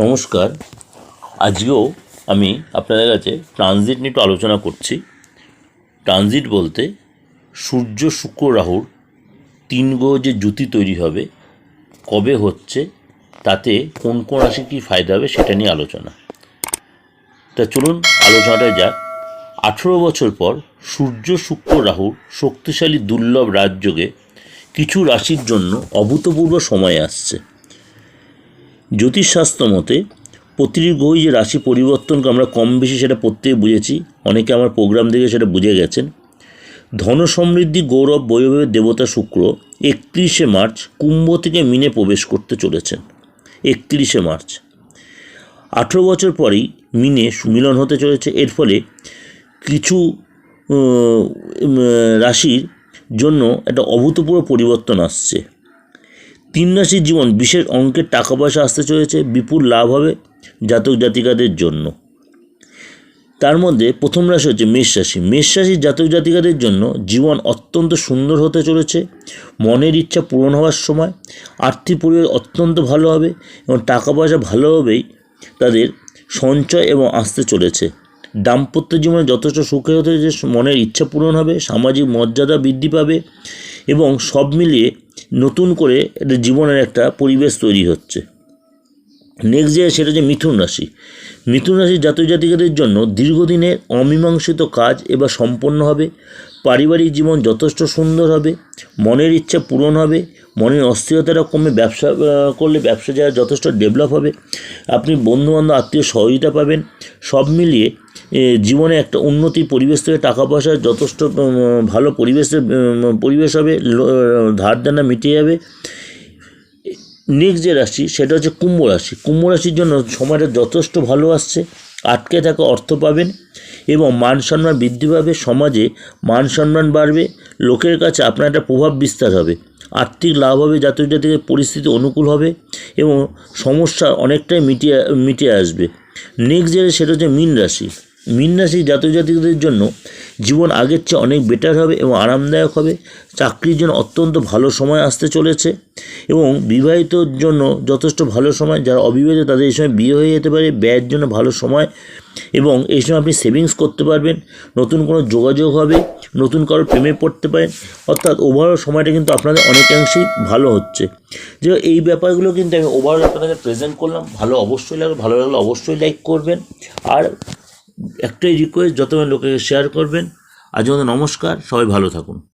নমস্কার। আজকেও আমি আপনাদের কাছে ট্রানজিট নিয়ে একটু আলোচনা করছি। ট্রানজিট বলতে সূর্য, শুক্র, রাহুর তিন গ্রহ যে জুতি তৈরি হবে, কবে হচ্ছে, তাতে কোন কোন রাশি কী ফায়দা হবে সেটা নিয়ে আলোচনা। তা চলুন আলোচনাটা যাক। আঠেরো বছর পর সূর্য, শুক্র, রাহুর শক্তিশালী দুর্লভ রাজযোগে কিছু রাশির জন্য অভূতপূর্ব সময় আসছে। জ্যোতিষশাস্ত্র মতে, প্রতিটি গ্রহই যে রাশি পরিবর্তনকে আমরা কম বেশি সেটা প্রত্যেকে বুঝেছি, অনেকে আমার প্রোগ্রাম দেখে সেটা বুঝে গেছেন। ধন সমৃদ্ধি গৌরব বৈভবের দেবতা শুক্র একত্রিশে মার্চ কুম্ভ থেকে মিনে প্রবেশ করতে চলেছেন, একত্রিশে মার্চ। আঠেরো বছর পরেই মিনে সুমিলন হতে চলেছে, এর ফলে কিছু রাশির জন্য একটা অভূতপূর্ব পরিবর্তন আসছে। তিন রাশির জীবন বিশেষ অঙ্কের টাকা পয়সা আসতে চলেছে, বিপুল লাভ হবে জাতক জাতিকাদের জন্য। তার মধ্যে প্রথম রাশি হচ্ছে মেষ রাশি। মেষ রাশির জাতক জাতিকাদের জন্য জীবন অত্যন্ত সুন্দর হতে চলেছে, মনের ইচ্ছা পূরণ হওয়ার সময়, আর্থিক পরিবেশ অত্যন্ত ভালো হবে এবং টাকা পয়সা ভালোভাবেই তাদের সঞ্চয় এবং আসতে চলেছে। দাম্পত্য জীবনে যথেষ্ট সুখে হতে মনের ইচ্ছা পূরণ হবে, সামাজিক মর্যাদা বৃদ্ধি পাবে এবং সব মিলিয়ে নতুন করে এটা জীবনের একটা পরিবেশ তৈরি হচ্ছে। নেক্সট যে সেটা যে মিথুন রাশি। মিথুন রাশির জাতীয় জাতিকাদের জন্য দীর্ঘদিনের অমীমাংসিত কাজ এবার সম্পন্ন হবে। পারিবারিক জীবন যথেষ্ট সুন্দর হবে। মনের ইচ্ছা পূরণ হবে। মনের অস্থিরতাটা কমে ব্যবসা করলে ব্যবসা যারা যথেষ্ট ডেভেলপ হবে, আপনি বন্ধুবান্ধব, আত্মীয় সহযোগিতা পাবেন। সব মিলিয়ে জীবনে একটা উন্নতি পরিবেশ থেকে টাকা পয়সার যথেষ্ট ভালো পরিবেশে পরিবেশ হবে ধার দেনা মিটে যাবে। নেক্সট যে রাশি, সেটা হচ্ছে কুম্ভ রাশি। কুম্ভ রাশির জন্য সময়টা যথেষ্ট ভালো আসছে, আটকে থাকা অর্থ পাবেন এবং মান সম্মান বৃদ্ধি পাবে। সমাজে মান সম্মান বাড়বে লোকের কাছে আপনার একটা প্রভাব বিস্তার হবে। আর্থিক লাভ হবে জাতক জাতিকের পরিস্থিতি অনুকূল হবে এবং সমস্যা অনেকটাই মিটিয়ে মিটিয়ে আসবে। নেক্সট যে সেটা হচ্ছে মীন রাশি। মীন রাশি জাতক জন্য জীবন আগের চেয়ে অনেক বেটার হবে এবং আরামদায়ক হবে। চাকরির জন্য অত্যন্ত ভালো সময় আসতে চলেছে এবং বিবাহিতর জন্য যথেষ্ট ভালো সময়, যারা অবিবাহিত তাদের এই সময় বিয়ে হয়ে যেতে পারে, ব্যয়ের জন্য ভালো সময় এবং এই সময় আপনি সেভিংস করতে পারবেন, নতুন কোনো যোগাযোগ হবে, নতুন কারোর প্রেমে পড়তে পারেন। অর্থাৎ ওভারঅল সময়টা কিন্তু আপনাদের অনেকাংশেই ভালো হচ্ছে। যে এই ব্যাপারগুলো কিন্তু আমি ওভারঅল আপনাদের প্রেজেন্ট করলাম। ভালো অবশ্যই লাগবে, ভালো লাগলে অবশ্যই লাইক করবেন। আর একটাই রিকোয়েস্ট যতবার লোকে শেয়ার করবেন। আজ নমস্কার সবাই ভালো থাকুন।